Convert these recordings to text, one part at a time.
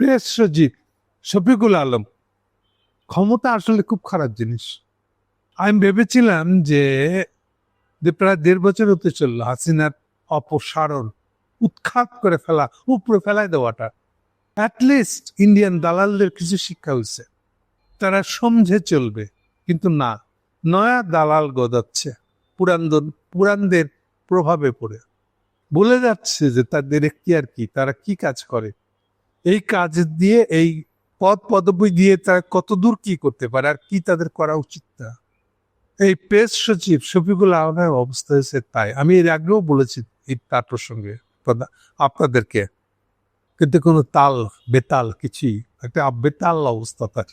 Press সচিব শফিকুল আলম, ক্ষমতা আসলে খুব খারাপ জিনিস। আমি ভেবেছিলাম যে যে প্রায় দেড় বছর হতে চলল হাসিনার অপসারণ, উৎখাত করে ফেলা, উপরে ফেলায় দেওয়াটা। অ্যাটলিস্ট ইন্ডিয়ান দালালদের কিছু শিক্ষা হয়েছে। তারা সমঝে চলবে, কিন্তু না, নয়া দালাল গদাচ্ছে, পুরান্দন পুরানদের প্রভাবে পড়ে। বলে যাচ্ছে যে তাদের এখতিয়ার কি, তারা কি কাজ করে? এই কাজ দিয়ে, এই পদ পদবি দিয়ে তারা কতদূর কি করতে পারে আর কি তাদের করা উচিত না এই প্রেস সচিব শফিকুল আলমের অবস্থা হয়েছে তাই। আমি এর আগেও বলেছি এই তার প্রসঙ্গে আপনাদেরকে। কিন্তু কোনো তাল, বেতাল কিছুই, একটা বেতাল অবস্থা তার।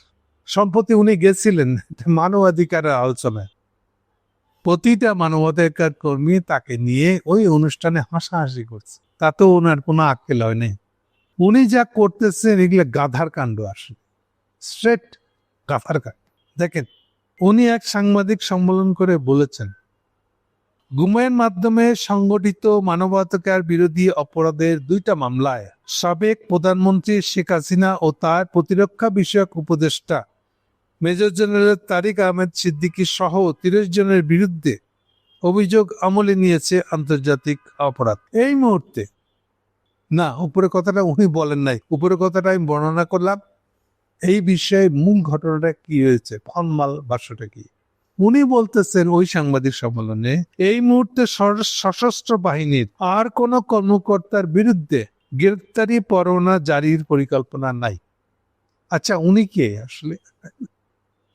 সম্প্রতি উনি গেছিলেন মানবাধিকারের আলোচনায়। প্রতিটা মানবাধিকার কর্মী তাকে নিয়ে ওই অনুষ্ঠানে হাসাহাসি করছে। তাতেও ওনার কোনো আক্কেল হয়নি উনি যা করতেছেন, এগুলো গাধার কাণ্ড আসে স্ট্রেট গাধার কাণ্ড। দেখেন, উনি এক সাংবাদিক সম্মেলন করে বলেছেন গুমের মাধ্যমে সংগঠিত মানবাধিকার বিরোধী অপরাধের দুইটা মামলায় সাবেক প্রধানমন্ত্রী শেখ হাসিনা ও তার প্রতিরক্ষা বিষয়ক উপদেষ্টা মেজর জেনারেল তারিক আহমেদ সিদ্দিকী সহ তিরিশ জনের বিরুদ্ধে অভিযোগ আমলে নিয়েছে আন্তর্জাতিক অপরাধ। এই মুহূর্তে না উপরে কথাটা উনি বলেন নাই। উপরে কথাটা আমি বর্ণনা করলাম। এই বিষয়ে মূল ঘটনাটা কি হয়েছে ফনমাল ভাষ্যটা কি? উনি বলতেছেন ওই সাংবাদিক সম্মেলনে, এই মুহূর্তে সশস্ত্র বাহিনীর আর কোন কর্মকর্তার বিরুদ্ধে গ্রেপ্তারি পরোয়ানা জারির পরিকল্পনা নাই। আচ্ছা উনি কে আসলে?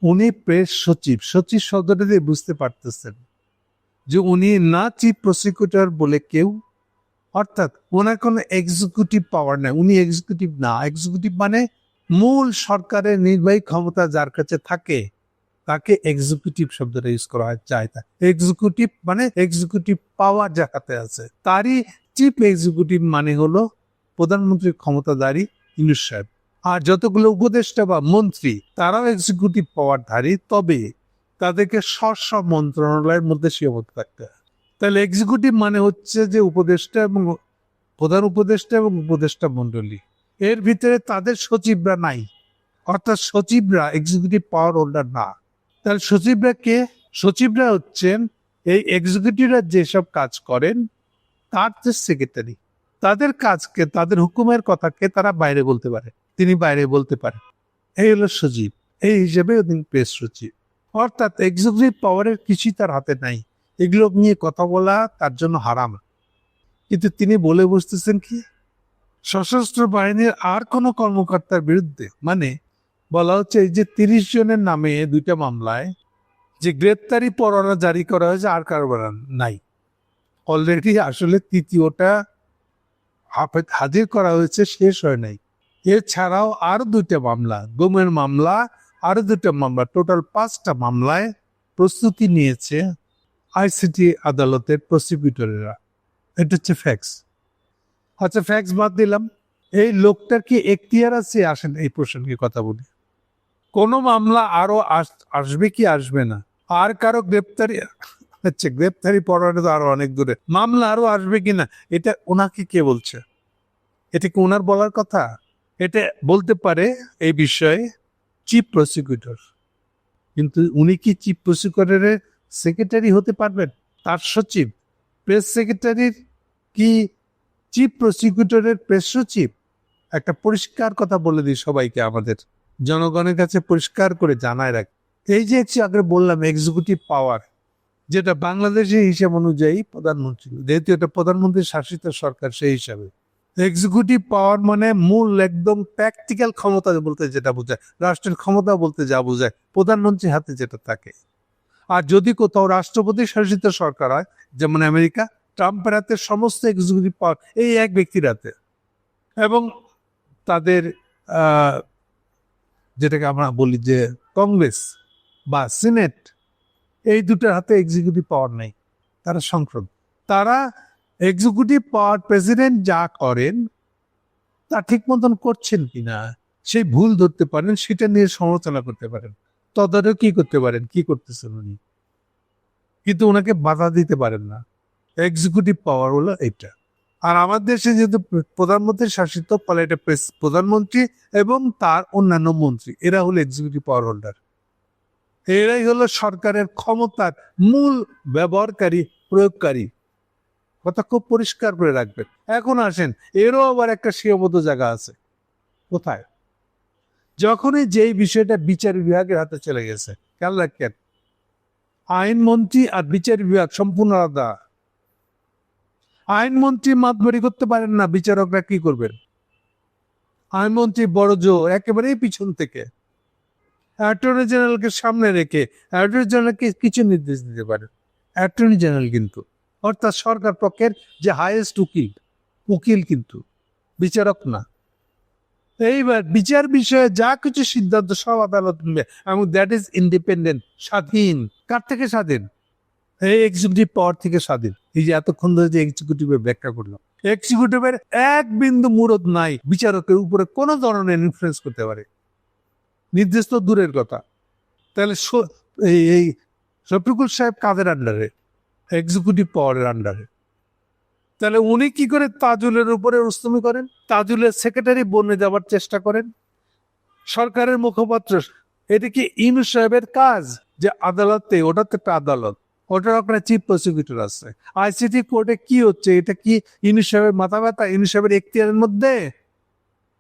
উনি প্রেস সচিব। সচিব শব্দটা দিয়ে বুঝতে পারতেছেন যে উনি না চিফ প্রসিকিউটর বলে কেউ অর্থাৎ ওনার কোনো এক্সিকিউটিভ পাওয়ার নাই। উনি এক্সিকিউটিভ না। এক্সিকিউটিভ মানে মূল সরকারের নির্বাহী ক্ষমতা যার কাছে থাকে, তাকে এক্সিকিউটিভ শব্দটা ইউজ করা যায় তা এক্সিকিউটিভ মানে এক্সিকিউটিভ পাওয়ার যার হাতে আছে, তারই চিফ এক্সিকিউটিভ মানে হলো প্রধানমন্ত্রীর ক্ষমতাধারী ইনুস সাহেব। আর যতগুলো উপদেষ্টা বা মন্ত্রী, তারাও এক্সিকিউটিভ পাওয়ারধারী তবে তাদেরকে স্ব মন্ত্রণালয়ের মধ্যে সীমাবদ্ধ থাকতে হয়। তাহলে এক্সিকিউটিভ মানে হচ্ছে যে উপদেষ্টা এবং প্রধান উপদেষ্টা এবং উপদেষ্টা মণ্ডলী। এর ভিতরে তাদের সচিবরা নাই। অর্থাৎ সচিবরা এক্সিকিউটিভ পাওয়ার হোল্ডার না। তাহলে সচিবরা কে? সচিবরা হচ্ছেন এই এক্সিকিউটিভরা যেসব কাজ করেন, তার যে সেক্রেটারি তাদের কাজকে, তাদের হুকুমের কথাকে তারা বাইরে বলতে পারে। তিনি বাইরে বলতে পারেন এই হলো সচিব। এই হিসেবে তিনি প্রেস সচিব। অর্থাৎ এক্সিকিউটিভ পাওয়ারের কিছুই তার হাতে নাই। এগুলো নিয়ে কথা বলা তার জন্য হারাম। কিন্তু তিনি বলে বসতেছেন কি, সশস্ত্র বাহিনীর আর কোনো কর্মকর্তার বিরুদ্ধে? মানে বলা হচ্ছে এই যে তিরিশ জনের নামে দুইটা মামলায় যে গ্রেপ্তারি পরোয়ানা জারি করা হয়েছে আর কারবার নাই। অলরেডি আসলে তৃতীয়টা হাজির করা হয়েছে, শেষ হয় নাই। এছাড়াও আরও দুইটা মামলা, গুমের মামলা, আরও দুইটা মামলা, টোটাল পাঁচটা মামলায় প্রস্তুতি নিয়েছে। আইসিটি আদালতের প্রসিকিউটরেরা এটা হচ্ছে ফ্যাক্স আচ্ছা ফ্যাক্স বাদ দিলাম। এই লোকটার কি এখতিয়ার আছে? আসেন এই প্রসঙ্গে কথা বলি। কোনো মামলা আরও আস- আসবে কি আসবে না? আর কারও গ্রেপ্তারি হচ্ছে গ্রেপ্তারি পরোয়ানা তো আরও অনেক দূরে। মামলা আরও আসবে কি না? এটা ওনাকে কে বলছে? এটা কি ওনার বলার কথা? এটা বলতে পারে এই বিষয়ে চিফ প্রসিকিউটর কিন্তু উনি কি চিফ প্রসিকিউটরের সেক্রেটারি হতে পারবেন। তার সচিব। প্রেস সেক্রেটারির কি? চিফ প্রসিকিউটরের প্রেস সচিব। একটা পরিষ্কার কথা বলে দিই সবাইকে আমাদের। জনগণের কাছে পরিষ্কার করে জানায় রাখ। এই যে একটু আগে বললাম এক্সিকিউটিভ পাওয়ার যেটা বাংলাদেশের হিসাব অনুযায়ী প্রধানমন্ত্রী, যেহেতু এটা প্রধানমন্ত্রী শাসিত সরকার সেই হিসাবে। এক্সিকিউটিভ পাওয়ার মানে মূল একদম প্র্যাকটিক্যাল ক্ষমতা বলতে যেটা বোঝায়, রাষ্ট্রের ক্ষমতা বলতে যা বোঝায়, প্রধানমন্ত্রীর হাতে যেটা থাকে। আর যদি কোথাও রাষ্ট্রপতি শাসিত সরকার হয়, যেমন আমেরিকা ট্রাম্পের হাতে সমস্ত এক্সিকিউটিভ পাওয়ার এই এক ব্যক্তির হাতে। এবং তাদের যেটাকে আমরা বলি যে কংগ্রেস বা সিনেট, এই দুটার হাতে এক্সিকিউটিভ পাওয়ার নেই। তারা সংসদ তারা এক্সিকিউটিভ পাওয়ার প্রেসিডেন্ট যা করেন, তা ঠিক মতন করছেন কিনা, সেই ভুল ধরতে পারেন, সেটা নিয়ে সমালোচনা করতে পারেন। তদারকি করতে পারেন, কি করতেছেন উনি? কিন্তু ওনাকে বাধা দিতে পারেন না। এক্সিকিউটিভ পাওয়ার হলো এটা। আর আমার দেশে যেহেতু প্রধানমন্ত্রী শাসিত, ফলে এটা প্রধানমন্ত্রী এবং তার অন্যান্য মন্ত্রী, এরা হলো এক্সিকিউটিভ পাওয়ার হোল্ডার এরাই হলো সরকারের ক্ষমতার মূল ব্যবহারকারী, প্রয়োগকারী। কথা খুব পরিষ্কার করে রাখবেন। এখন আসেন, এরও আবার একটা সীমাবদ্ধ জায়গা আছে। কোথায়? যখনই যেই বিষয়টা বিচার বিভাগের হাতে চলে গেছে, খেয়াল রাখেন। আইনমন্ত্রী আর বিচার বিভাগ সম্পূর্ণ আলাদা। আইনমন্ত্রী মাতবাড়ি করতে পারেন না, বিচারকরা কি করবেন? আইনমন্ত্রী বড় জোর একেবারেই পিছন থেকে। অ্যাটর্নি জেনারেলকে সামনে রেখে অ্যাটর্নি জেনারেলকে কিছু নির্দেশ দিতে পারেন। অ্যাটর্নি জেনারেল কিন্তু, অর্থাৎ সরকার পক্ষের যে হাইয়েস্ট উকিল উকিল কিন্তু, বিচারক না। এইবার বিচার বিষয়ে যা কিছু সিদ্ধান্ত সব আদালত নেবে এবং দ্যাট ইজ ইন্ডিপেন্ডেন্ট স্বাধীন। কার থেকে স্বাধীন? এই এক্সিকিউটিভ পাওয়ার থেকে স্বাধীন। এই যে এতক্ষণ ধরে যে এক্সিকিউটিভের ব্যাখ্যা করলাম। এক্সিকিউটিভের এক বিন্দু মুরদ নাই, বিচারকের উপরে কোনো ধরনের ইনফ্লুয়েন্স করতে পারে। নির্দেশ তো দূরের কথা। তাহলে এই শফিকুল সাহেব কাদের আন্ডারে এক্সিকিউটিভ পাওয়ারের আন্ডারে তাহলে উনি কি করে তাজুলের উপরে রুস্তমি করেন? তাজুলের সেক্রেটারি বনে যাওয়ার চেষ্টা করেন। সরকারের মুখপাত্র, এটা কি ইনু সাহেবের কাজ? যে আদালতে ওটা তো একটা আদালত, ওটার ওখানে চিফ প্রসিকিউটর আছে। আইসিটি কোর্টে কি হচ্ছে? এটা কি ইনু সাহেবের মাথা ব্যথা? ইনু সাহেবের এখতিয়ারের মধ্যে?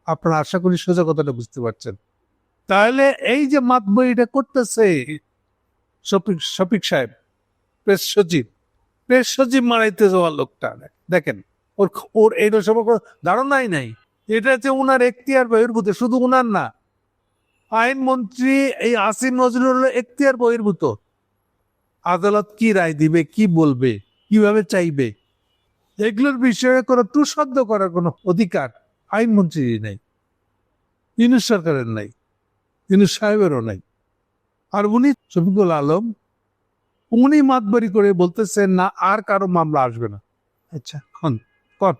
আপনারা আশা করি সোজা কথাটা বুঝতে পারছেন। তাহলে এই যে মাতবই এটা করতেছে, শফিক শফিক সাহেব প্রেস সচিব প্রেস সচিব মারাইতে যাওয়ার লোকটা দেখেন, ওর ওর এইটা সম্পর্ক ধারণাই নাই। এটা হচ্ছে উনার এখতিয়ার বহির্ভূত, শুধু উনার না। আইনমন্ত্রী এই আসিম নজরুল এখতিয়ার বহির্ভূত। আদালত কি রায় দিবে, কি বলবে, কীভাবে চাইবে, এগুলোর বিষয়ে কোনো তুষদ্দ করার কোনো অধিকার আইনমন্ত্রীর নেই, ইনুস সরকারের নাই, ইনুস সাহেবেরও নাই। আর উনি শফিকুল আলম উনি মাতবারি করে বলতেছেন না আর কারও মামলা আসবে না। আচ্ছা। হন কর।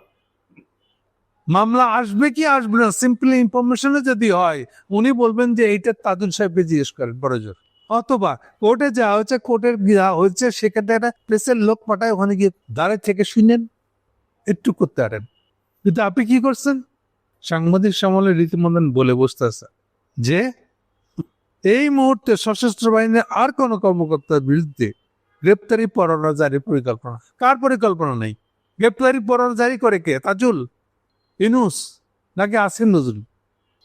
মামলা আসবে কি আসবে না সিম্পলি ইনফরমেশনে যদি হয় উনি বলবেন যে এইটা তাজুল সাহেবকে জিজ্ঞেস করেন বড় জোর। অথবা কোর্টে যা হচ্ছে কোর্টের যা হচ্ছে সেখানে একটা প্রেসের লোক পাঠায় ওখানে গিয়ে দাঁড়ায় থেকে শুনেন একটু করতে পারেন। কিন্তু আপনি কি করছেন? সাংবাদিক সামলে রীতিমতন বলে বসতে বসতেছে যে এই মুহূর্তে সশস্ত্র বাহিনীর আর কোনো কর্মকর্তার বিরুদ্ধে গ্রেপ্তারি পরোয়ানা জারির পরিকল্পনা। কার পরিকল্পনা নেই? গ্রেপ্তারি পরোয়ানা জারি করে কে? তাজুল? ইনুস? নাকি আসিন নজরুল?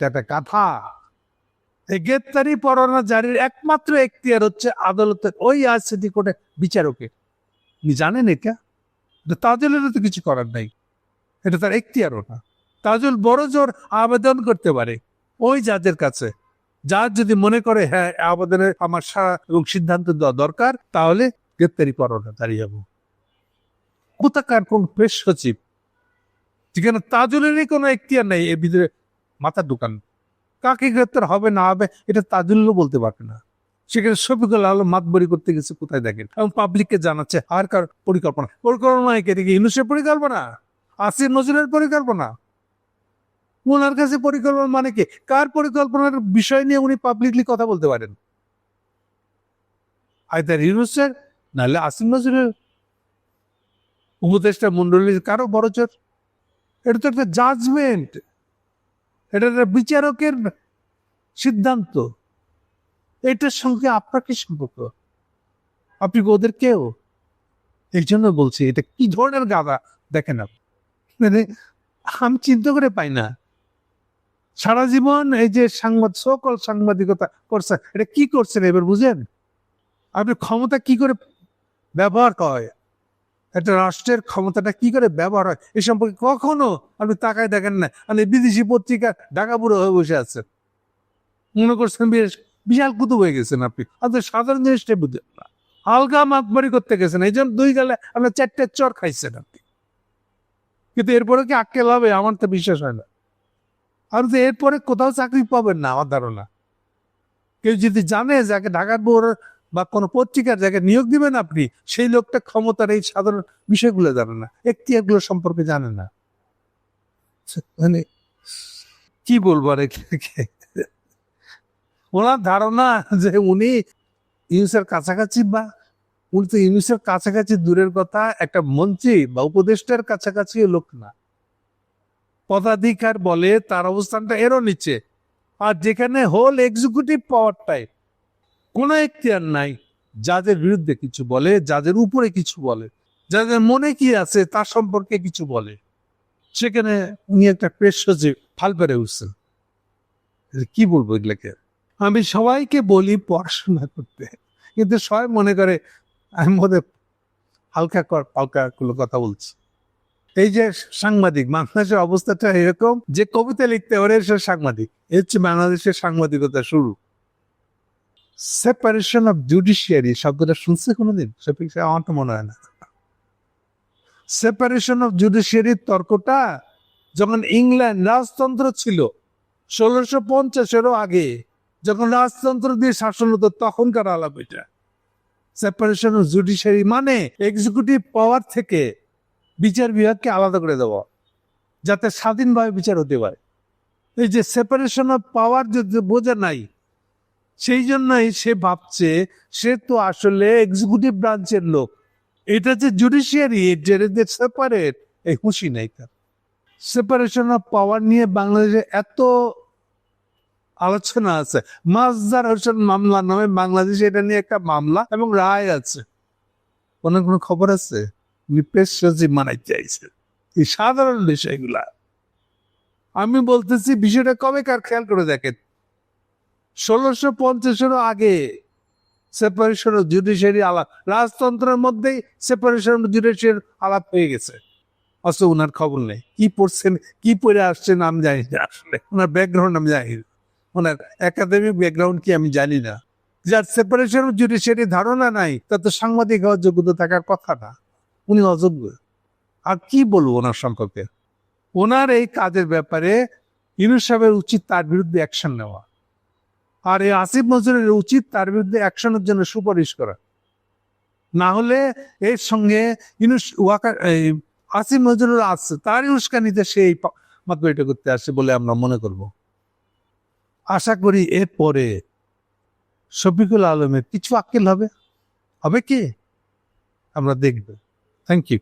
একটা কথা। এই গ্রেপ্তারি পরোয়ানা জারির একমাত্র এখতিয়ার হচ্ছে আদালতের ওই আইসিটি কোর্টে বিচারকের। আপনি জানেন এটা? তাজুলেরও তো কিছু করার নাই। এটা তার এখতিয়ারও না তাজুল বড় জোর আবেদন করতে পারে ওই জাজের কাছে। যার যদি মনে করে হ্যাঁ আবেদনের আমার সারা এবং সিদ্ধান্ত দেওয়া দরকার, তাহলে গ্রেপ্তারি পরোয়ানা, দাঁড়িয়ে যাব। কোথাকার কোন প্রেস সচিব? যেখানে তাজুলেরই কোনো এখতিয়ার নেই, এর ভিতরে মাথার দোকান। কাকে গ্রেপ্তার হবে, না হবে, এটা তাজুলও বলতে পারবে না। সেখানে শফিকুল আলম মাতবরি করতে গেছে, কোথায় দেখেন? এবং পাবলিককে জানাচ্ছে, আর কার পরিকল্পনা? পরিকল্পনা কে দেখি ইউনুসের পরিকল্পনা? আসির নজরুলের পরিকল্পনা? ওনার কাছে পরিকল্পনা মানে কি? কার পরিকল্পনার বিষয় নিয়ে উনি পাবলিকলি কথা বলতে পারেন? আইদার ইউনুসের নাহলে আসিম নজরুলের উপদেষ্টা মন্ডলীর কারও বড় চোর? এটা তো একটা জাজমেন্ট এটা একটা বিচারকের সিদ্ধান্ত। এটার সঙ্গে আপনার কি সম্পর্ক? আপনি ওদের কেউ? এই জন্য বলছি, এটা কি ধরনের গাদা দেখেন আপনি। মানে আমি চিন্তা করে পাই না। সারা জীবন এই যে সাংবাদ সকল সাংবাদিকতা করছে, এটা কি করছেন এবার বুঝেন? আপনি ক্ষমতা কি করে ব্যবহার হয়। একটা রাষ্ট্রের ক্ষমতাটা কি করে ব্যবহার হয়, এ সম্পর্কে কখনো আপনি তাকায় দেখেন না। আপনি বিদেশি পত্রিকা ঢাকা বুড়ো হয়ে বসে আছেন। মনে করছেন বেশ, বিশাল কুতুব হয়ে গেছেন আপনি। আপনার সাধারণ জিনিসটাই বুঝেন না। হালকা মাতবাড়ি করতে গেছেন। এই জন্য দুই গেলে আপনার চারটে চর খাইছেন আপনি। কিন্তু এরপরে কি আক্কেল হবে? আমার তো বিশ্বাস হয় না। আর তো এরপরে কোথাও চাকরি পাবেন না, আমার ধারণা। কেউ যদি জানে যাকে ঢাকার বোর বা কোনো পত্রিকার জায়গায় নিয়োগ দিবেন আপনি সেই লোকটা ক্ষমতার এই সাধারণ বিষয়গুলো জানে না এখতিয়ারগুলো সম্পর্কে জানে না। মানে কি বলব আর? ওনার ধারণা যে উনি ইউসের কাছাকাছি বা উনি তো ইউনুসের কাছাকাছি দূরের কথা একটা মন্ত্রী বা উপদেষ্টার কাছাকাছি লোক না। পদাধিকার বলে তার অবস্থানটা এরও নিচে। আর যেখানে হোল এক্সিকিউটিভ পাওয়ারটাই কোনো এখতিয়ার নাই। যাদের বিরুদ্ধে কিছু বলে, যাদের উপরে কিছু বলে, যাদের মনে কি আছে তার সম্পর্কে কিছু বলে। সেখানে উনি একটা প্রেস সচিব ফাল পেরে উঠছেন। কি বলব এগুলোকে? আমি সবাইকে বলি পড়াশোনা করতে। কিন্তু সবাই মনে করে, আমি মধ্যে হালকা কর হালকা গুলো কথা বলছি। এই যে সাংবাদিক, বাংলাদেশের অবস্থাটা এরকম যে কবিতা লিখতে পারে সে সাংবাদিক। এ হচ্ছে বাংলাদেশের সাংবাদিকতা শুরু। সেপারেশন অফ জুডিশিয়ারি শব্দটা শুনছে কোনোদিন? আমার তো মনে হয় না। সেপারেশন অফ জুডিশিয়ারির তর্কটা যখন ইংল্যান্ড রাজতন্ত্র ছিল, ষোলোশো পঞ্চাশেরও আগে যখন রাজতন্ত্র দিয়ে শাসন হতো, তখনকার আলাপ এটা। সেপারেশন অফ জুডিশিয়ারি মানে এক্সিকিউটিভ পাওয়ার থেকে বিচার বিভাগকে আলাদা করে দেওয়া, যাতে স্বাধীনভাবে বিচার হতে পারে। এই যে সেপারেশন অফ পাওয়ার যদি বোঝা নাই সেই জন্যই সে ভাবছে, সে তো আসলে এক্সিকিউটিভ ব্রাঞ্চের লোক। এটা যে জুডিশিয়ারি যে সেপারেট এই খুশি নাই তার। সেপারেশন অফ পাওয়ার নিয়ে বাংলাদেশে এত আলোচনা আছে। মাজদার হোসেন মামলা নামে বাংলাদেশে এটা নিয়ে একটা মামলা এবং রায় আছে। কোনো কোনো খবর আছে? নিপেশ সচিব মানাই চাইছে এই সাধারণ বিষয়গুলা। আমি বলতেছি, বিষয়টা কবে কার খেয়াল করে দেখেন? ষোলোশো পঞ্চাশেরও আগে সেপারেশন অফ জুডিশিয়ারি আলাপ, রাজতন্ত্রের মধ্যেই সেপারেশন অফ জুডিশিয়ারি আলাপ হয়ে গেছে। অথচ ওনার খবর নেই। কি পড়ছেন, কি পড়ে আসছেন আমি জানি না। আসলে ওনার ব্যাকগ্রাউন্ড আমি জানি না। ওনার একাডেমিক ব্যাকগ্রাউন্ড কি আমি জানি না। যার সেপারেশন অফ জুডিশিয়ারি ধারণা নাই, তার তো সাংবাদিক হওয়ার যোগ্যতা থাকার কথা না। উনি অযোগ্য। আর কি বলব ওনার সম্পর্কে? ওনার এই কাজের ব্যাপারে ইউনুস সাহেবের উচিত তার বিরুদ্ধে অ্যাকশন নেওয়া। আর এই আসিফ নজরের উচিত তার বিরুদ্ধে অ্যাকশনের জন্য সুপারিশ করা। না হলে এর সঙ্গে ইউনুস ওয়াকা, এই আসিফ নজরুল আসছে তারই উস্কানিতে সেই মাত্র এটা করতে আসছে বলে আমরা মনে করব। আশা করি এরপরে শফিকুল আলমের কিছু আক্কেল হবে। হবে কি? আমরা দেখব। Thank you